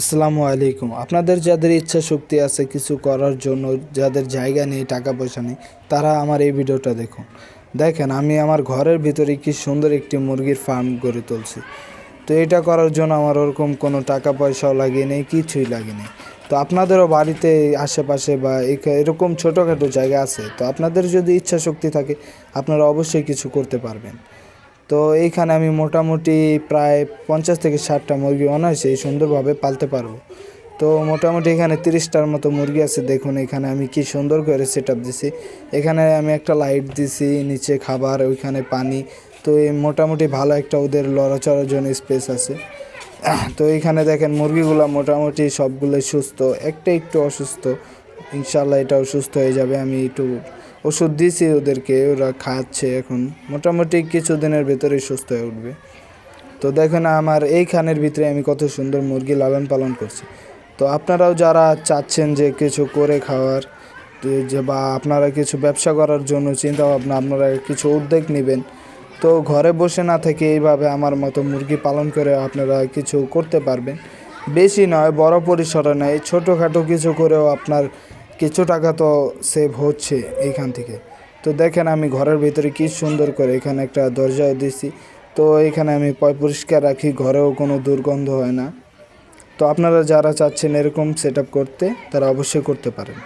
আসসালামু আলাইকুম। আপনাদের যাদের ইচ্ছা শক্তি আছে কিছু করার জন্য, যাদের জায়গা নেই, টাকা পয়সা নেই, তারা আমার এই ভিডিওটা দেখুন। দেখেন, আমি আমার ঘরের ভিতরে কি সুন্দর একটি মুরগির ফার্ম গড়ে তুলছি। তো এটা করার জন্য আমার ওরকম কোনো টাকা পয়সাও লাগে নেই, কিছুই লাগে নেই। তো আপনাদেরও বাড়িতে, আশেপাশে বা এরকম ছোটোখাটো জায়গা আছে, তো আপনাদের যদি ইচ্ছা শক্তি থাকে, আপনারা অবশ্যই কিছু করতে পারবেন। তো এইখানে আমি মোটামুটি প্রায় পঞ্চাশ থেকে ষাটটা মুরগি অনায়াসে সুন্দরভাবে পালতে পারব। তো মোটামুটি এখানে তিরিশটার মতো মুরগি আছে, দেখুন এখানে আমি কি সুন্দর করে সেট আপ দিছি। এখানে আমি একটা লাইট দিছি, নিচে খাবার, ওইখানে পানি। তো এই মোটামুটি ভালো একটা ওদের লড়াচড়ার জন্য স্পেস আছে। তো এইখানে দেখেন মুরগিগুলো মোটামুটি সবগুলোই সুস্থ, একটা একটু অসুস্থ ইনশাল্লাহ এটাও সুস্থ হয়ে যাবে, আমি একটু ওষুধ দিয়েছি ওদেরকে, ওরা খাচ্ছে এখন। মোটামুটি কিছুদিনের ভেতরেই সুস্থ হয়ে উঠবে। তো দেখেন আমার এইখানের ভিতরে আমি কত সুন্দর মুরগি লালন পালন করছি। তো আপনারাও যারা চাচ্ছেন যে কিছু করে খাওয়ার যে বা আপনারা কিছু ব্যবসা করার জন্য চিন্তা ভাবনা, আপনারা কিছু উদ্যোগ নেবেন। তো ঘরে বসে না থেকে এইভাবে আমার মতো মুরগি পালন করে আপনারা কিছু করতে পারবেন। বেশি নয়, বড় পরিসরে নয়, ছোটোখাটো কিছু করেও আপনার কিছু টাকা তো সেভ হচ্ছে এইখান থেকে। তো দেখেন আমি ঘরের ভিতরে কি সুন্দর করে এখানে একটা দরজাও দিছি। তো এখানে আমি পরিষ্কার রাখি, ঘরেও কোনো দুর্গন্ধ হয় না। তো আপনারা যারা চাচ্ছেন এরকম সেট করতে, তারা অবশ্যই করতে পারেন।